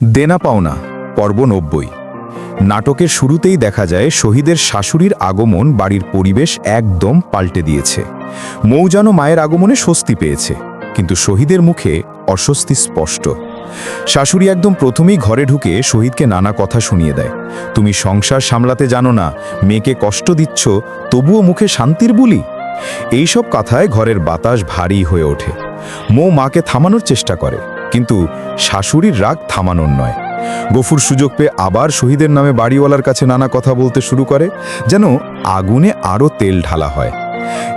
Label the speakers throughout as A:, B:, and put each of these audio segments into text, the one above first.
A: দেনা পাওনা, পর্ব নব্বই। নাটকের শুরুতেই দেখা যায়, শহীদের শাশুড়ির আগমন বাড়ির পরিবেশ একদম পাল্টে দিয়েছে। মৌ যেন মায়ের আগমনে স্বস্তি পেয়েছে, কিন্তু শহীদের মুখে অস্বস্তি স্পষ্ট। শাশুড়ি একদম প্রথমেই ঘরে ঢুকে শহীদকে নানা কথা শুনিয়ে দেয়। তুমি সংসার সামলাতে জানো না, মেয়েকে কষ্ট দিচ্ছ, তবুও মুখে শান্তির বুলি? এইসব কথায় ঘরের বাতাস ভারী হয়ে ওঠে। মৌ মাকে থামানোর চেষ্টা করে। কিন্তু শাশুড়ির রাগ থামানোর নয়। গফুর সুযোগ পেয়ে আবার শহীদের নামে বাড়িওয়ালার কাছে নানা কথা বলতে শুরু করে, যেন আগুনে আরও তেল ঢালা হয়।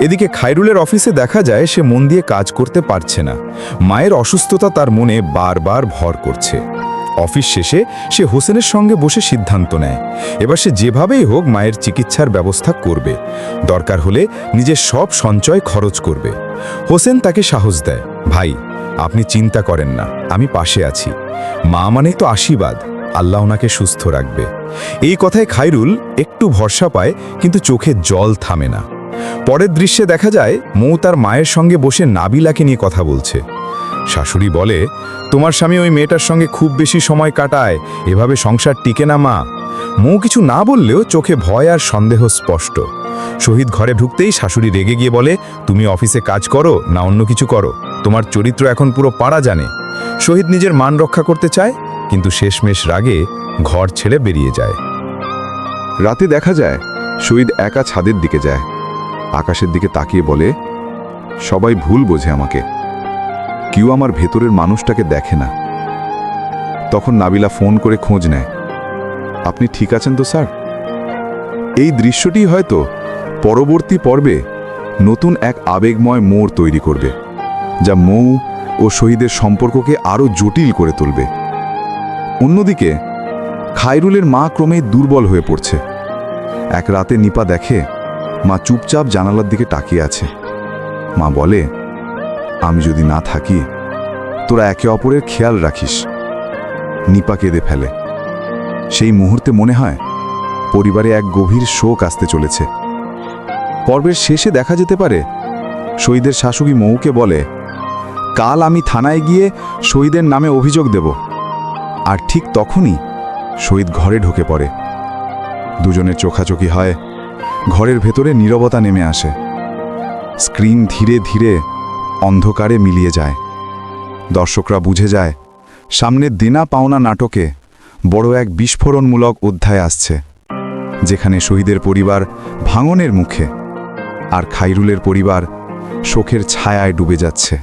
A: এদিকে খায়রুলের অফিসে দেখা যায় সে মন দিয়ে কাজ করতে পারছে না। মায়ের অসুস্থতা তার মনে বারবার ভর করছে। অফিস শেষে সে হোসেনের সঙ্গে বসে সিদ্ধান্ত নেয়। এবার সে যেভাবেই হোক মায়ের চিকিৎসার ব্যবস্থা করবে। দরকার হলে নিজের সব সঞ্চয় খরচ করবে। হোসেন তাকে সাহস দেয়, ভাই আপনি চিন্তা করেন না, আমি পাশে আছি। মা মানে তো আশীর্বাদ, আল্লাহ ওনাকে সুস্থ রাখবে। এই কথায় খাইরুল একটু ভরসা পায়, কিন্তু চোখে জল থামে না। পরের দৃশ্যে দেখা যায়, মৌ তার মায়ের সঙ্গে বসে নাবিলাকে নিয়ে কথা বলছে। শাশুড়ি বলে, তোমার স্বামী ওই মেয়েটার সঙ্গে খুব বেশি সময় কাটায়, এভাবে সংসার টিকে না মা। মৌ কিছু না বললেও চোখে ভয় আর সন্দেহ স্পষ্ট। শহীদ ঘরে ঢুকতেই শাশুড়ি রেগে গিয়ে বলে, তুমি অফিসে কাজ করো, না অন্য কিছু করো? তোমার চরিত্র এখন পুরো পাড়া জানে। শহীদ নিজের মান রক্ষা করতে চায়, কিন্তু শেষমেশ রাগে ঘর ছেড়ে বেরিয়ে যায়।
B: রাতে দেখা যায়, শহীদ একা ছাদের দিকে যায়। আকাশের দিকে তাকিয়ে বলে, সবাই ভুল বোঝে আমাকে। কেউ আমার ভেতরের মানুষটাকে দেখে না। তখন নাবিলা ফোন করে খোঁজ নেয়, আপনি ঠিক আছেন তো, স্যার? এই দৃশ্যটি হয়তো পরবর্তী পর্বে নতুন এক আবেগময় মোড় তৈরি করবে। যা মৌ ও শহীদের সম্পর্ককে আরও জটিল করে তুলবে। অন্যদিকে, খায়রুলের মা ক্রমে দুর্বল হয়ে পড়ছে। এক রাতে নিপা দেখে মা চুপচাপ জানালার দিকে তাকিয়ে আছে। মা বলে, আমি যদি না থাকি, তোরা একে অপরের খেয়াল রাখিস। নিপা কেঁদে ফেলে। সেই মুহূর্তে মনে হয়, পরিবারে এক গভীর শোক আসতে চলেছে। পর্বের শেষে দেখা যেতে পারে, শহীদের শাশুড়ি মৌকে বলে কাল আমি থানায় গিয়ে শহীদের নামে অভিযোগ দেব। আর ঠিক তখনই শহীদ ঘরে ঢুকে পড়ে। দুজনের চোখাচোখি হয়, ঘরের ভেতরে নীরবতা নেমে আসে। স্ক্রিন ধীরে ধীরে অন্ধকারে মিলিয়ে যায়। দর্শকরা বুঝে যায়, সামনে দেনা পাওনা নাটকে বড় এক বিস্ফোরণমূলক অধ্যায় আসছে, যেখানে শহীদের পরিবার ভাঙনের মুখে আর খাইরুলের পরিবার শোকের ছায়ায় ডুবে যাচ্ছে।